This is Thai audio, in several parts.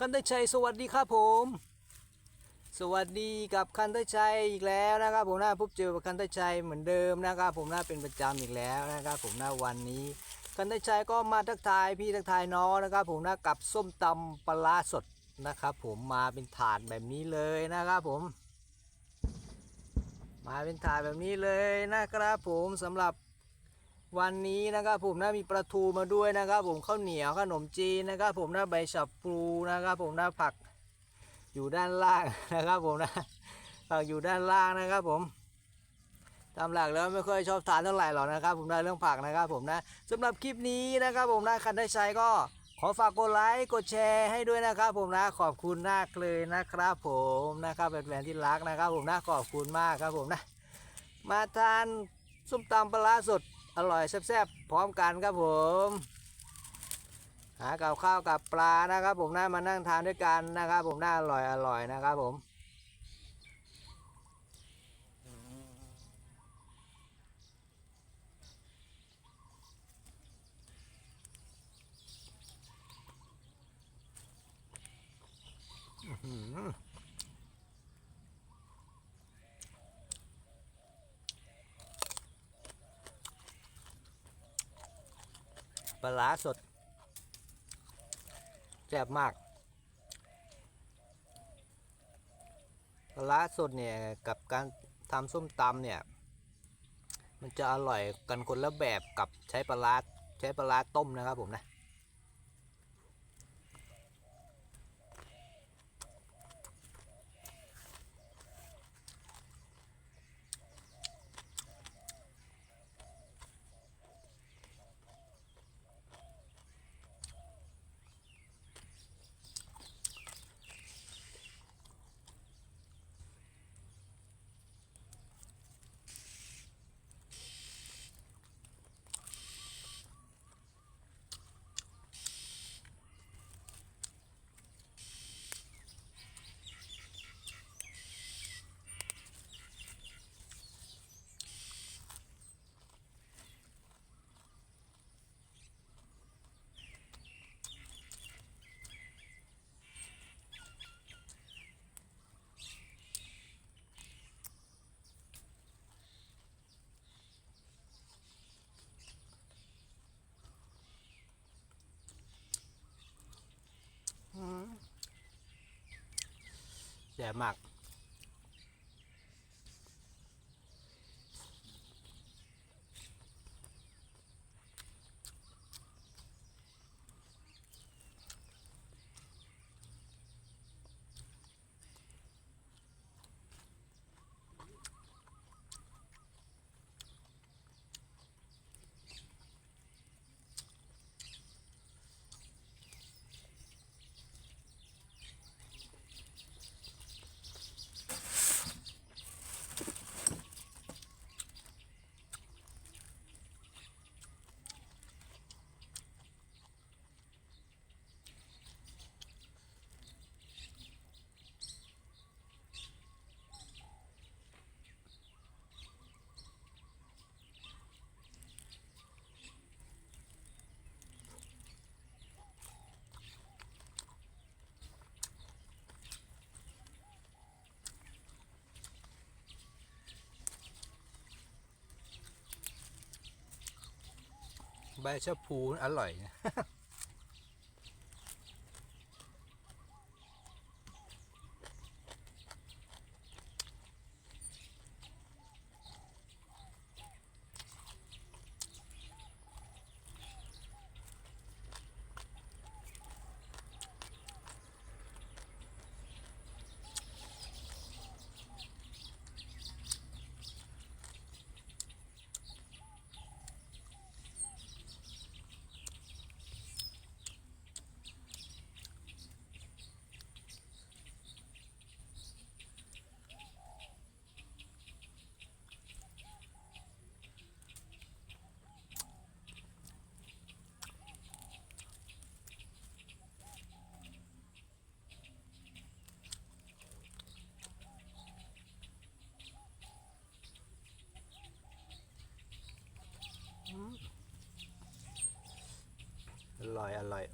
คันตชัยสวัสดีครับผม สวัสดีกับคันตชัยอีกแล้วนะครับผมนะพบเจอกับคันตชัยเหมือนเดิมนะครับผมนะเป็นประจำอีกแล้วนะครับผมนะวันนี้ คันตชัยก็มาทักทายพี่ทักทายน้องนะครับผมนะกับส้มตำปลาร้าสดนะครับผมมาเป็นถาดแบบนี้เลยนะครับผม มาเป็นถาดแบบนี้เลยนะครับผมสำหรับ วันนี้นะครับผมนะมีปลาทูมาด้วยนะครับ ผมข้าวเหนียวขนมจีนนะครับ ผมนะใบฉับพลูนะครับ ผมนะผักอยู่ด้านล่างนะครับ ผมนะผักอยู่ด้านล่างนะครับ ผมตามหลักแล้วไม่ค่อยชอบทานเท่าไหร่หรอกนะครับ ผมนเรื่องผักนะครับ ผมนะสำหรับคลิปนี้นะครับ ผมนะคันได้ใช้ก็ขอฝากกดไลค์กดแชร์ให้ด้วยนะครับ ผมนะขอบคุณมากเลยนะครับ ผมนะครับแฟนๆที่รักนะครับ ผมนะขอบคุณมากครับผมนะมาทานส้มตำปลาสด อร่อยแซ่บๆพร้อมกันครับผม หากับข้าวกับปลานะครับ ผมน่ามานั่งทานด้วยกันนะครับ ผมน่าอร่อยอร่อยนะครับผมอื้อหือป ลาร้าสดแซ่บมากปลาร้าสดเนี่ยกับการทำส้มตำเนี่ยมันจะอร่อยกันคนละแบบกับใช้ปลาร้าใช้ปลาร้าต้มนะครับผมนะ แย่บมาก ใบชะพูอร่อย อร่อย อร่อย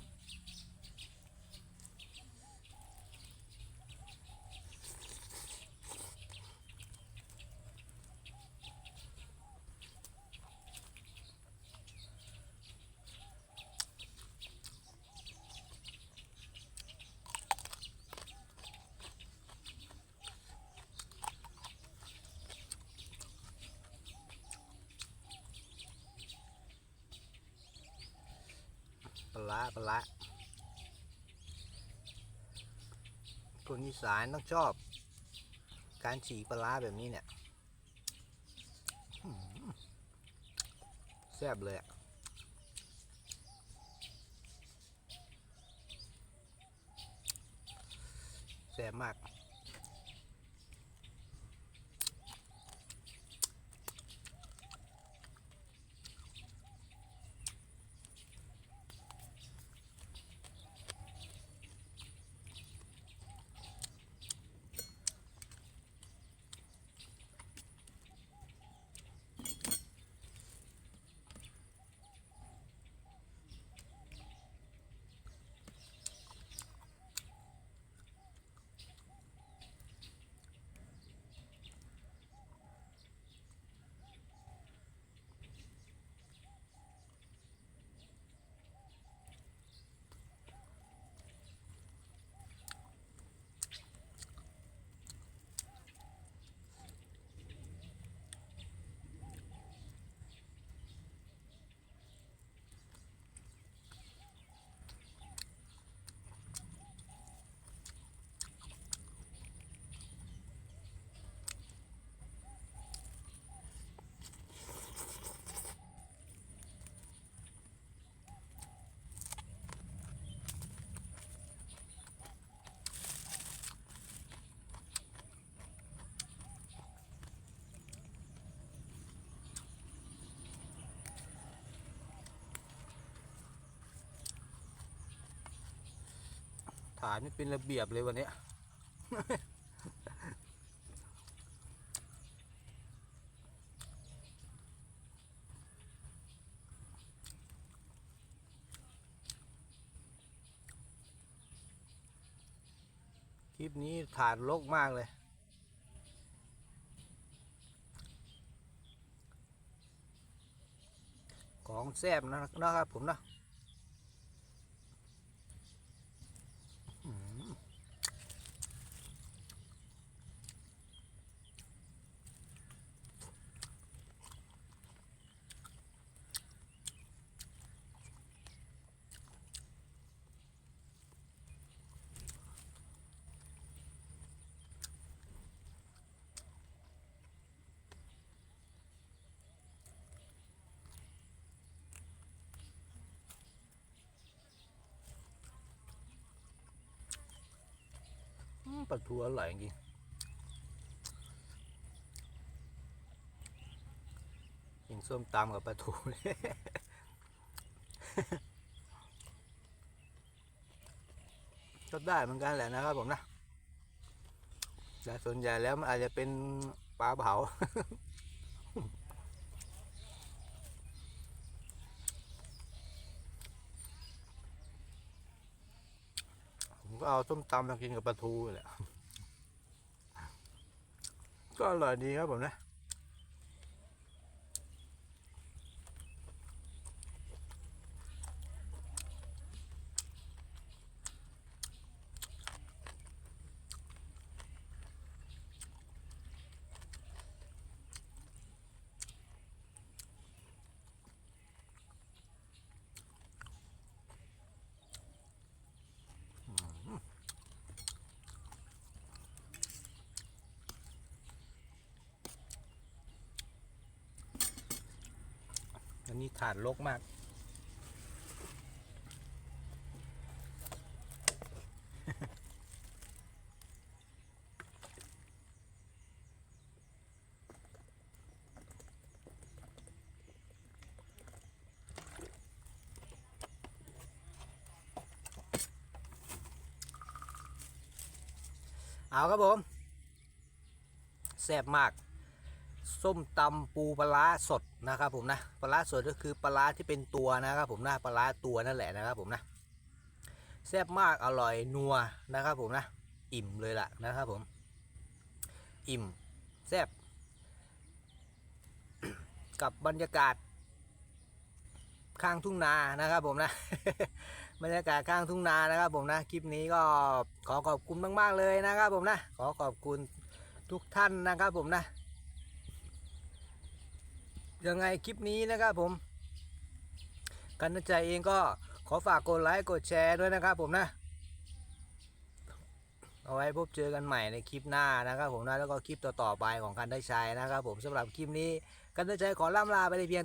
ละปละคนอีสานต้องชอบ การฉีกปลาแบบนี้เนี่ยแซ่บเลยอะแซ่บมาก ฐานนี่เป็นระเบียบเลยวันนี้ คลิปนี้ฐานลกมากเลยของแซ่บนะนะครับผมนะ ลาทูอร่อยจริงกินส้มตำกับปลาทูเลยก็ได้เหมือนกันแหละนะครับผมนะแต่ส่วนใหญ่แล้วมันอาจจะเป็นปลาเผา ก็เอาส้มตำมากินกับปลาทูแหละก็อร่อยดีครับผมนะ อันนี้ถาดลกมาก เอาครับผมแซ่บมาก ส้มตำปูปลาสดนะครับผมนะปลาสดก็คือปลาที่เป็นตัวนะครับผมนะปลาตัวนั่นแหละนะครับผมนะแซ่บมากอร่อยนัวนะครับผมนะอิ่มเลยล่ะนะครับผม อิ่มแซ่บกับบรรยากาศ ข้างทุ่งนานะครับผมนะบรรยากาศข้างทุ่งนานะครับผมนะคลิปนี้ก็ขอขอบคุณมาก ๆ เลยนะครับผมนะขอขอบคุณทุกท่านนะครับผมนะ ยังไงคลิปนี้นะครับผมกันใจเองก็ขอฝากกดไลค์กดแชร์ด้วยนะครับผมนะ เอาไว้พบเจอกันใหม่ในคลิปหน้านะครับผมนะแล้วก็คลิปต่อๆไปของกันได้ใช้นะครับผมสำหรับคลิปนี้กันใจขอล่ำลาไปเลยเพียง